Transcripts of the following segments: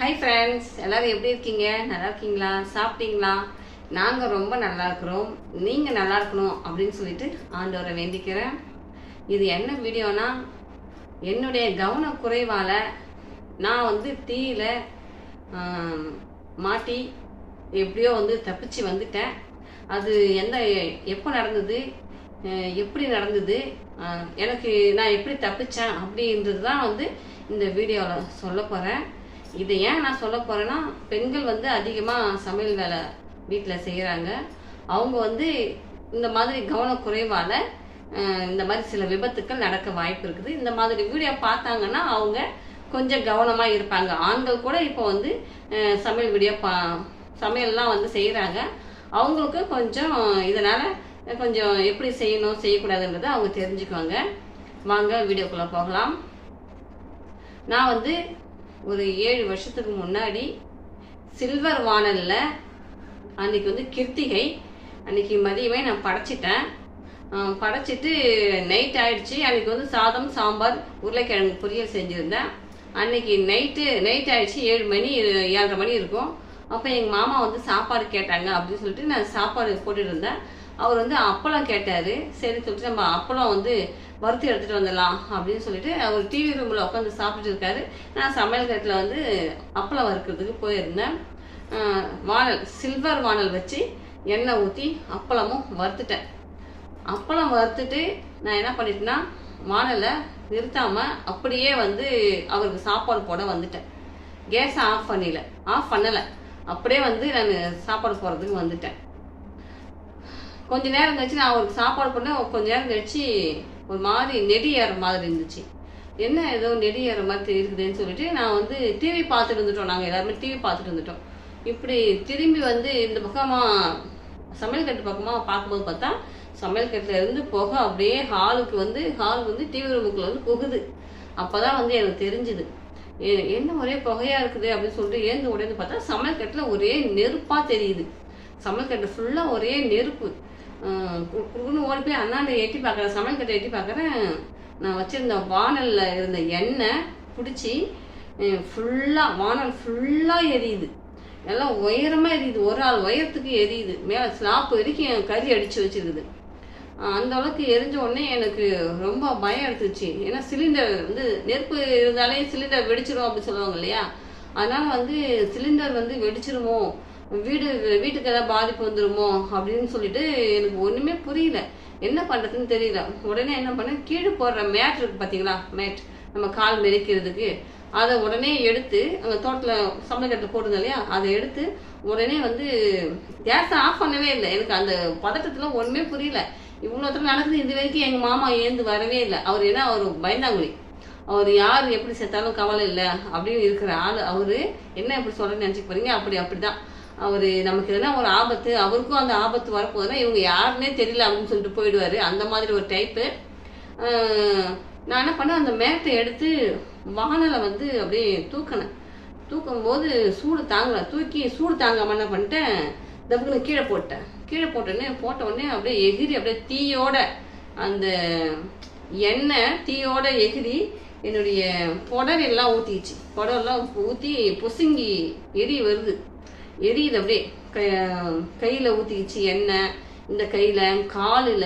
Hi friends எல்லாரும் எப்படி இருக்கீங்க? நல்லா இருக்கீங்களா? சாப்பிட்டீங்களா? நாங்கள் ரொம்ப நல்லா இருக்கிறோம். நீங்கள் நல்லா இருக்கணும் அப்படின்னு சொல்லிட்டு ஆண்டவரை வேண்டிக்கிறேன். இது என்ன வீடியோனா என்னுடைய கவனக்குறைவால் நான் வந்து டீயில் மாட்டி எப்படியோ வந்து தப்பிச்சு வந்துட்டேன். அது எந்த எப்போ நடந்தது? எப்படி நடந்தது? எனக்கு நான் எப்படி தப்பிச்சேன் அப்படின்றது தான் வந்து இந்த வீடியோவில் சொல்ல போகிறேன் இது ஏன் நான் சொல்ல போகிறேன்னா பெண்கள் வந்து அதிகமாக சமையல் வேலை வீட்டில் செய்கிறாங்க அவங்க வந்து இந்த மாதிரி கவனக்குறைவால் இந்த மாதிரி சில விபத்துக்கள் நடக்க வாய்ப்பு இருக்குது. இந்த மாதிரி வீடியோ பார்த்தாங்கன்னா அவங்க கொஞ்சம் கவனமாக இருப்பாங்க. ஆண்கள் கூட இப்போ வந்து சமையல் வீடியோ பா சமையல்லாம் வந்து செய்கிறாங்க அவங்களுக்கு கொஞ்சம் இதனால் கொஞ்சம் எப்படி செய்யணும் செய்யக்கூடாதுன்றதை அவங்க தெரிஞ்சுக்குவாங்க. வாங்க வீடியோக்குள்ளே போகலாம். நான் வந்து ஒரு ஏழு வருஷத்துக்கு முன்னாடி சில்வர் வானலில் அன்னைக்கு வந்து கிருத்திகை அன்னைக்கு மதியமே நான் படைச்சிட்டேன். படைச்சிட்டு நைட் ஆயிடுச்சு. அன்னைக்கு வந்து சாதம் சாம்பார் உருளைக்கிழங்கு பொரியல் செஞ்சுருந்தேன். அன்னைக்கு நைட்டு நைட் ஆயிடுச்சு. ஏழு மணி ஏழரை மணி இருக்கும். அப்போ எங்கள் மாமா வந்து சாப்பாடு கேட்டாங்க அப்படின்னு சொல்லிட்டு நான் சாப்பாடு போட்டுட்டு இருந்தேன். அவர் வந்து அப்பளம் கேட்டார். சரி சொல்லிட்டு நம்ம அப்பளம் வந்து வறுத்து எடுத்துகிட்டு வந்துடலாம் அப்படின்னு சொல்லிட்டு அவர் டிவி ரூமில் உட்காந்து சாப்பிட்டுட்டு இருக்காரு. நான் சமையல் கட்டில் வந்து அப்பளம் வறுக்கிறதுக்கு போயிருந்தேன். வானல் சில்வர் வானல் வச்சு எண்ணெய் ஊற்றி அப்பளமும் வறுத்துட்டேன். அப்பளம் வறுத்துட்டு நான் என்ன பண்ணிட்டேன்னா வானலை நிறுத்தாமல் அப்படியே வந்து அவருக்கு சாப்பாடு போட வந்துட்டேன். கேஸை ஆஃப் பண்ணல. ஆஃப் பண்ணலை. அப்படியே வந்து நான் சாப்பாடு போடுறதுக்கு வந்துட்டேன். கொஞ்ச நேரம் கழிச்சு நான் அவருக்கு சாப்பாடு பண்ணேன். கொஞ்ச நேரம் கழிச்சு ஒரு மாதிரி நெடி ஏற மாதிரி இருந்துச்சு. என்ன ஏதோ நெடி ஏற மாதிரி இருக்குதுன்னு சொல்லிட்டு நான் வந்து டிவி பார்த்துட்டு இருந்துட்டோம் நாங்கள் எல்லாருமே டிவி பார்த்துட்டு இருந்துட்டோம் இப்படி திரும்பி வந்து இந்த பக்கமாக சமையல் கட்டு பக்கமாக பார்க்கும்போது பார்த்தா சமையல் கட்டில் இருந்து புகை அப்படியே ஹாலுக்கு வந்து ஹால் வந்து டிவி ரூமுக்குள்ள வந்து புகுது. அப்போ தான் வந்து எனக்கு தெரிஞ்சுது. என்ன ஒரே புகையாக இருக்குது அப்படின்னு சொல்லிட்டு ஏந்து உடனே பார்த்தா சமையல் கட்டில் ஒரே நெருப்பாக தெரியுது. சமையல்கட்டை ஃபுல்லாக ஒரே நெருப்பு. ஆஹ் குடுக்குன்னு ஓடி போய் அண்ணாண்ட எட்டி பார்க்குறேன் சமையல் கட்டை எட்டி பார்க்குறேன் நான் வச்சுருந்த வானலில் இருந்த எண்ணெய் பிடிச்சி ஃபுல்லாக வானல் ஃபுல்லாக எரியுது. எல்லாம் உயரமாக எரியுது. ஒரு ஆள் உயரத்துக்கு எரியுது. மேலே ஸ்லாப் வரைக்கும் கறி அடித்து வச்சிருக்குது. அந்த அளவுக்கு எரிஞ்ச உடனே எனக்கு ரொம்ப பயம் எடுத்துச்சு ஏன்னா சிலிண்டர் வந்து நெருப்பு இருந்தாலே சிலிண்டர் வெடிச்சிரும் அப்படின்னு சொல்லுவாங்க இல்லையா? அதனால வந்து சிலிண்டர் வந்து வெடிச்சிருமோ வீடு வீட்டுக்கு ஏதாவது பாதிப்பு வந்துருமோ அப்படின்னு சொல்லிட்டு எனக்கு ஒண்ணுமே புரியல. என்ன பண்றதுன்னு தெரியல. உடனே என்ன பண்ணேன்? கீழே போடுற மேட் இருக்கு பாத்தீங்களா? மேட். நம்ம கால் மெதிக்கிறதுக்கு. அதை உடனே எடுத்து அங்கே தோட்டத்தில் சமையல்கட்டில் போட்டிருந்தோம் இல்லையா? அதை எடுத்து உடனே வந்து கேஸை ஆஃப் பண்ணவே இல்லை. எனக்கு அந்த பதட்டத்தில் ஒன்றுமே புரியல. இவ்வளோ தூரம் நடக்குது. இது வரைக்கும் எங்கள் மாமா ஏந்து வரவே இல்லை. அவர் ஏன்னா அவர் பயந்தாங்குழி. அவர் யார் எப்படி செத்தாலும் கவலை இல்லை அப்படின்னு இருக்கிற ஆள். அவர் என்ன எப்படி சொல்கிறேன்னு நினச்சிக்க போறீங்க? அப்படி அப்படிதான். அவர் நமக்கு எதனா ஒரு ஆபத்து அவருக்கும் அந்த ஆபத்து வரப்போகுதுன்னா இவங்க யாருன்னே தெரியல அப்படின்னு சொல்லிட்டு போயிடுவாரு. அந்த மாதிரி ஒரு டைப்பு நான் என்ன பண்ணேன்? அந்த மேட்டை எடுத்து வானலை வந்து அப்படியே தூக்கினேன். தூக்கும் போது சூடு தாங்கல. தூக்கி சூடு தாங்காம என்ன பண்ணிட்டேன்? தப்புக்குன்னு கீழே போட்டேன். கீழே போட்டோடனே போட்ட உடனே அப்படியே எகிரி அப்படியே தீயோட அந்த எண்ணெய் தீயோட எகிரி என்னுடைய புடவையெல்லாம் ஊற்றிச்சு புடவெல்லாம் ஊற்றி பொசுங்கி எரி வருது. எரியுது அப்படியே க கையில் ஊற்றிக்கிச்சு எண்ணெய் இந்த கையில் காலில்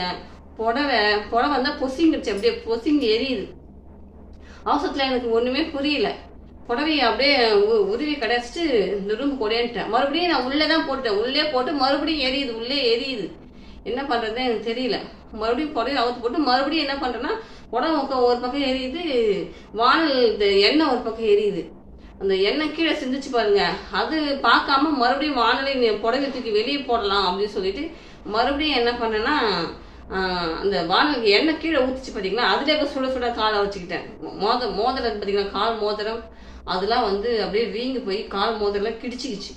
புடவை புடவை வந்தால் பொசிங்கிடுச்சு அப்படியே பொசுங்கி எரியுது. அவசரத்தில் எனக்கு ஒன்றுமே புரியல. புடவையை அப்படியே உ- உருவி கடைச்சிட்டு இந்த ரூம் கொடையன்ட்டேன் மறுபடியும் நான் உள்ளே தான் போட்டேன் உள்ளே போட்டு மறுபடியும் எரியுது உள்ளே எரியுது. என்ன பண்ணுறதுன்னு எனக்கு தெரியல. மறுபடியும் புடவை அவுத்து போட்டு மறுபடியும் என்ன பண்ணுறேன்னா புடவை ஒரு பக்கம் எரியுது வானல் இந்த எண்ணெய் ஒரு பக்கம் எரியுது. அந்த எண்ணெய் கீழே சிந்திச்சு பாருங்க. அது பார்க்காம மறுபடியும் வானலை புடவை தூக்கி வெளியே போடலாம் அப்படின்னு சொல்லிட்டு மறுபடியும் என்ன பண்ணேன்னா அந்த வானலுக்கு எண்ணெய் கீழே ஊற்றிச்சு பார்த்தீங்களா அதுலேயே போய் சுட சுட காலை வச்சுக்கிட்டேன். மோத மோதிரம் இருக்கு பார்த்தீங்களா கால் மோதிரம். அதெல்லாம் வந்து அப்படியே வீங்கி போய் கால் மோதிரம்லாம் கிடிச்சிக்கிச்சு.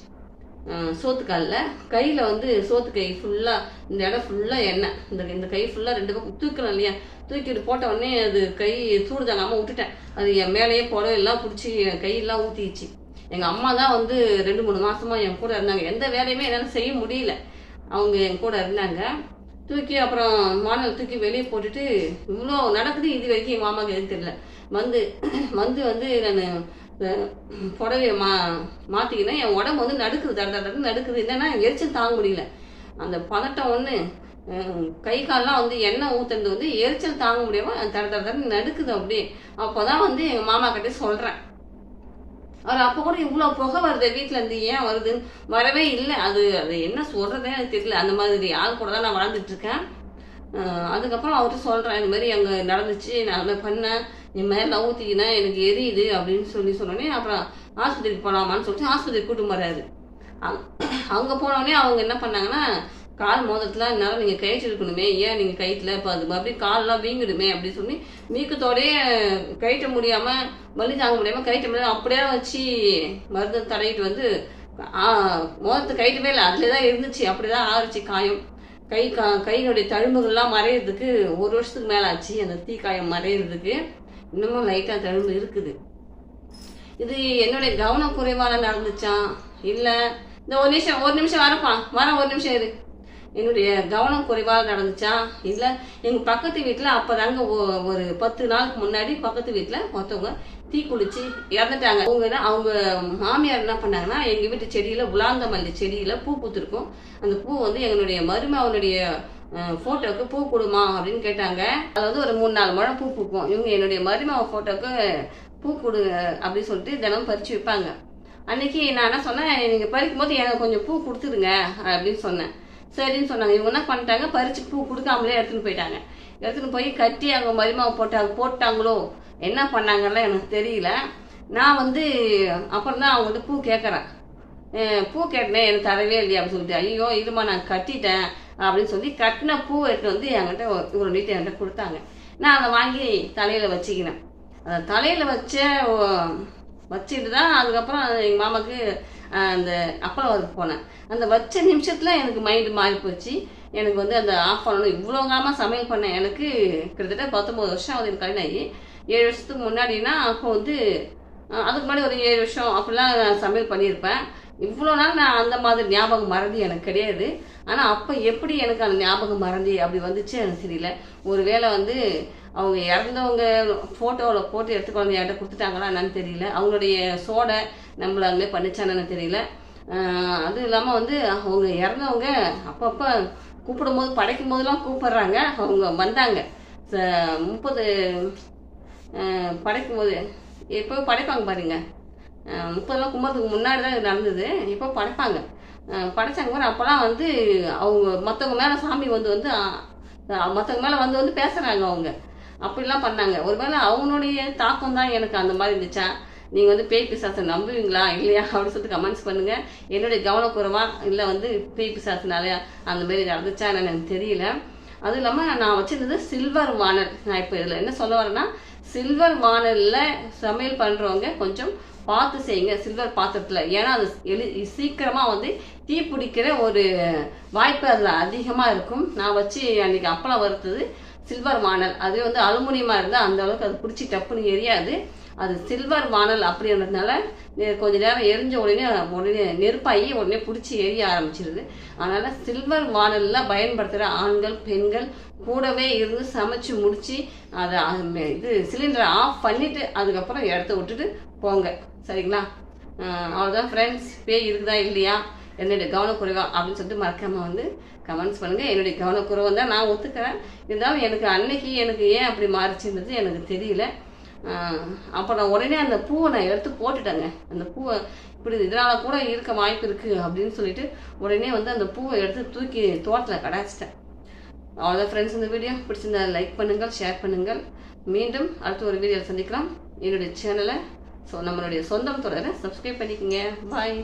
சோத்துக்காலில். கையில் வந்து சோத்து கை ஃபுல்லாக இந்த இடம் ஃபுல்லாக எண்ணெய். இந்த இந்த கை ஃபுல்லாக ரெண்டு பக்கம் தூக்கணும் இல்லையா? தூக்கிட்டு போட்ட உடனே அது கை சூடு தாங்காமல் விட்டுட்டேன். அது என் மேலேயே புடவையெல்லாம் பிடிச்சி என் கையெல்லாம் ஊற்றிச்சு எங்கள் அம்மா தான் வந்து ரெண்டு மூணு மாசமா என் கூட இருந்தாங்க. எந்த வேலையுமே என்னால் செய்ய முடியல. அவங்க என் கூட இருந்தாங்க. தூக்கி அப்புறம் மாநில தூக்கி வெளியே போட்டுட்டு இவ்வளோ நடக்குது இது வரைக்கும் என் மாமாவுக்கு எதுவும் தெரியல. வந்து வந்து வந்து நான் புடவைய மா மாற்றிக்கினேன் என் உடம்பு வந்து நடுக்குது தட தட நடுக்குது. என்னன்னா எரிச்சல் தாங்க முடியல. அந்த பதட்டம் ஒன்று கை கால்லாம் வந்து எண்ணெய் ஊற்றுறது வந்து எரிச்சல் தாங்க முடியாமல் தட தட தடன்னு நடுக்குது அப்படியே. அப்போ தான் வந்து எங்கள் மாமா கிட்டே சொல்கிறேன் அவர் அப்போ கூட இவ்வளோ புகை வருது வீட்டில் இருந்து ஏன் வருதுன்னு வரவே இல்லை. அது அது என்ன சொல்கிறதே எனக்கு தெரியல. அந்த மாதிரி ஆள் கூட தான் நான் வாழ்ந்துட்டு இருக்கேன். அதுக்கப்புறம் அவர்கிட்ட சொல்கிறேன் இந்த மாதிரி அங்கே நடந்துச்சு நான் அதை பண்ணேன். என் மேலே ஊற்றிக்கினேன் எனக்கு எரியுது அப்படின்னு சொல்லி சொன்னோடனே அப்புறம் ஆஸ்பத்திரிக்கு போகலாமான்னு சொல்லிட்டு ஆஸ்பத்திரிக்கு கூட்டு போகிறாரு அங்கே போனோடனே அவங்க என்ன பண்ணாங்கன்னா கால் மோதத்தில் என்னால் நீங்கள் கயிற்று இருக்கணுமே ஏன் நீங்கள் கயிற்றுல இப்போ அது மறுபடியும் கால்லாம் வீங்கிடுமே அப்படின்னு சொல்லி வீக்கத்தோடயே கயிற்ற முடியாமல் வலி தாங்க முடியாமல் கயிற்ற முடியாமல் அப்படியே வச்சு மருந்து தடையிட்டு வந்து மோதத்து கயிற்றவே இல்லை அதில் தான் இருந்துச்சு அப்படி தான் ஆறுச்சு காயம். கை கா கையினுடைய தழும்புகள்லாம் மறையிறதுக்கு ஒரு வருஷத்துக்கு மேலே ஆச்சு அந்த தீ காயம் மறையிறதுக்கு. இன்னமும் லைட்டாக தழும்பு இருக்குது. இது என்னுடைய கவனம் குறைவால் நடந்துச்சா? இல்லை இந்த ஒரு நிமிஷம் ஒரு நிமிஷம் வரப்பா வர ஒரு நிமிஷம் இரு. என்னுடைய கவனம் குறைவால் நடந்துச்சா? இல்லை எங்கள் பக்கத்து வீட்டில் அப்போ தாங்க ஒரு பத்து நாளுக்கு முன்னாடி பக்கத்து வீட்டில் ஒருத்தவங்க தீ குளிச்சு இறந்துட்டாங்க. அவங்க அவங்க மாமியார் என்ன பண்ணாங்கன்னா எங்கள் வீட்டு செடியில் உலாந்த மல்லி செடியில் பூ பூத்துருக்கும். அந்த பூ வந்து எங்களுடைய மருமகனுடைய ஃபோட்டோவுக்கு பூ கொடுமா அப்படின்னு கேட்டாங்க. அது வந்து ஒரு மூணு நாலு முழம் பூ பூக்கும். இவங்க என்னுடைய மருமக ஃபோட்டோவுக்கு பூ கொடு அப்படின்னு சொல்லிட்டு தினம் பறித்து வைப்பாங்க அன்னைக்கு நான் என்ன சொன்னேன் நீங்கள் பறிக்கும் போது எனக்கு கொஞ்சம் பூ கொடுத்துருங்க அப்படின்னு சொன்னேன். சரின்னு சொன்னாங்க. இவங்க என்ன பண்ணிட்டாங்க பறித்து பூ கொடுக்காமலே எடுத்துன்னு போயிட்டாங்க. எடுத்துன்னு போய் கட்டி அவங்க மருமாவை போட்டாங்க போட்டாங்களோ என்ன பண்ணாங்கலாம் எனக்கு தெரியல. நான் வந்து அப்புறம் தான் அவங்க வந்து பூ கேட்குறேன் பூ கேட்டேன் எனக்கு தரவே இல்லையா அப்படின்னு சொல்லிட்டு ஐயோ இதுமா நான் கட்டிட்டேன் அப்படின்னு சொல்லி கட்டின பூ எடுத்து வந்து என்கிட்ட ஒரு- இவ்வளோ நீட்டு என்கிட்ட கொடுத்தாங்க. நான் அதை வாங்கி தலையில் வச்சுக்கினேன். அதை தலையில் வச்ச வச்சுட்டு தான் அதுக்கப்புறம் எங்கள் மாமாவுக்கு அந்த அப்பளம் போனேன். அந்த வச்ச நிமிஷத்தில் எனக்கு மைண்டு மாறி போச்சு எனக்கு வந்து அந்த ஆஃப் பண்ணணும் இவ்வளோ காலமாக சமையல் பண்ணேன். எனக்கு கிட்டத்தட்ட பத்தொம்பது வருஷம் ஆகுது எனக்கு கல்யாணம் ஆகி. ஏழு வருஷத்துக்கு முன்னாடினா அப்போ வந்து அதுக்கு முன்னாடி ஒரு ஏழு வருஷம் அப்படிலாம் நான் சமையல் பண்ணியிருப்பேன். இவ்வளோ நாள் நான் அந்த மாதிரி ஞாபகம் மறதி எனக்கு கிடையாது. ஆனால் அப்போ எப்படி எனக்கு அந்த ஞாபகம் மறதி அப்படி வந்துச்சு எனக்கு தெரியல. ஒரு வேளை வந்து அவங்க இறந்தவங்க ஃபோட்டோவில் போட்டு எடுத்து குழந்தை என்கிட்ட கொடுத்துட்டாங்களா என்னன்னு தெரியல. அவங்களுடைய சோடை நம்மள அதுமாதிரி பண்ணிச்சானு தெரியல. அதுவும் இல்லாமல் வந்து அவங்க இறந்தவங்க அப்பப்போ கூப்பிடும்போது படைக்கும் போதெல்லாம் கூப்பிட்றாங்க. அவங்க வந்தாங்க. ச- முப்பது படைக்கும் போது எப்போ படைப்பாங்க பாருங்கள் முப்பதெல்லாம் கும்பத்துக்கு முன்னாடி தான் இது நடந்தது. இப்போ படைப்பாங்க. படைச்சாங்க. பாரு அப்போல்லாம் வந்து அவங்க மற்றவங்க மேலே சாமி வந்து வந்து மற்றவங்க மேலே வந்து வந்து பேசுகிறாங்க அவங்க. அப்படிலாம் பண்ணாங்க. ஒருவேளை அவங்களுடைய தாக்கம் தான் எனக்கு அந்த மாதிரி இருந்துச்சா? நீங்கள் வந்து பேய் பிசாசை நம்புவீங்களா? இல்லையா? அப்படின்னு சொல்லிட்டு கமெண்ட்ஸ் பண்ணுங்கள் என்னுடைய கவனக்குறவாக இல்லை வந்து பேய் பிசாசுனால அந்த மாதிரி நடந்துச்சா என்னன்னு எனக்கு தெரியல. அதுவும் இல்லாமல் நான் வச்சிருந்தது சில்வர் வானல் நான் இப்போ இதில் என்ன சொல்ல வரேன்னா சில்வர் வானலில் சமையல் பண்ணுறவங்க கொஞ்சம் பார்த்து செய்யுங்க சில்வர் பாத்திரத்தில். ஏன்னா அது எளி சீக்கிரமாக வந்து தீ பிடிக்கிற ஒரு வாய்ப்பு அதில் அதிகமாக இருக்கும். நான் வச்சு அன்றைக்கி அப்பளம் வறுத்தது சில்வர் வானல் அது வந்து அலுமினியமாக இருந்தால் அந்த அளவுக்கு அது பிடிச்சி டப்புன்னு எரியாது. அது சில்வர் வானல் அப்படின்றதுனால கொஞ்ச நேரம் எரிஞ்ச உடனே உடனே நெருப்பாகி உடனே பிடிச்சி எரிய ஆரம்பிச்சிருது. அதனால் சில்வர் வானலில் பயன்படுத்துகிற ஆண்கள் பெண்கள் கூடவே இருந்து சமைச்சு முடித்து அதை இது சிலிண்டரை ஆஃப் பண்ணிவிட்டு அதுக்கப்புறம் இடத்த விட்டுட்டு போங்க. சரிங்களா? அவ்வளோதான் ஃப்ரெண்ட்ஸ் பேய் இருக்குதா இல்லையா? என்னுடைய கவனக்குறைவா அப்படின்னு சொல்லிட்டு மறக்காம வந்து கமெண்ட்ஸ் பண்ணுங்கள் என்னுடைய கவனக்குறைவை தான் நான் ஒத்துக்கிறேன். இருந்தாலும் எனக்கு அன்னைக்கு எனக்கு ஏன் அப்படி மாறிச்சுன்றது எனக்கு தெரியல. அப்போ நான் உடனே அந்த பூவை நான் எடுத்து போட்டுட்டேங்க. அந்த பூவை இப்படி இதனால் கூட இருக்க வாய்ப்பு இருக்குது அப்படின்னு சொல்லிட்டு உடனே வந்து அந்த பூவை எடுத்து தூக்கி தோட்டத்தில் கடாச்சிட்டேன். அவ்வளோதான் ஃப்ரெண்ட்ஸ் இந்த வீடியோ பிடிச்சிருந்தா லைக் பண்ணுங்கள் ஷேர் பண்ணுங்கள். மீண்டும் அடுத்த ஒரு வீடியோவில் சந்திக்கலாம். என்னுடைய சேனலை ஸோ நம்மளுடைய சொந்தம் தொடரை சப்ஸ்கிரைப் பண்ணிக்கோங்க. பாய்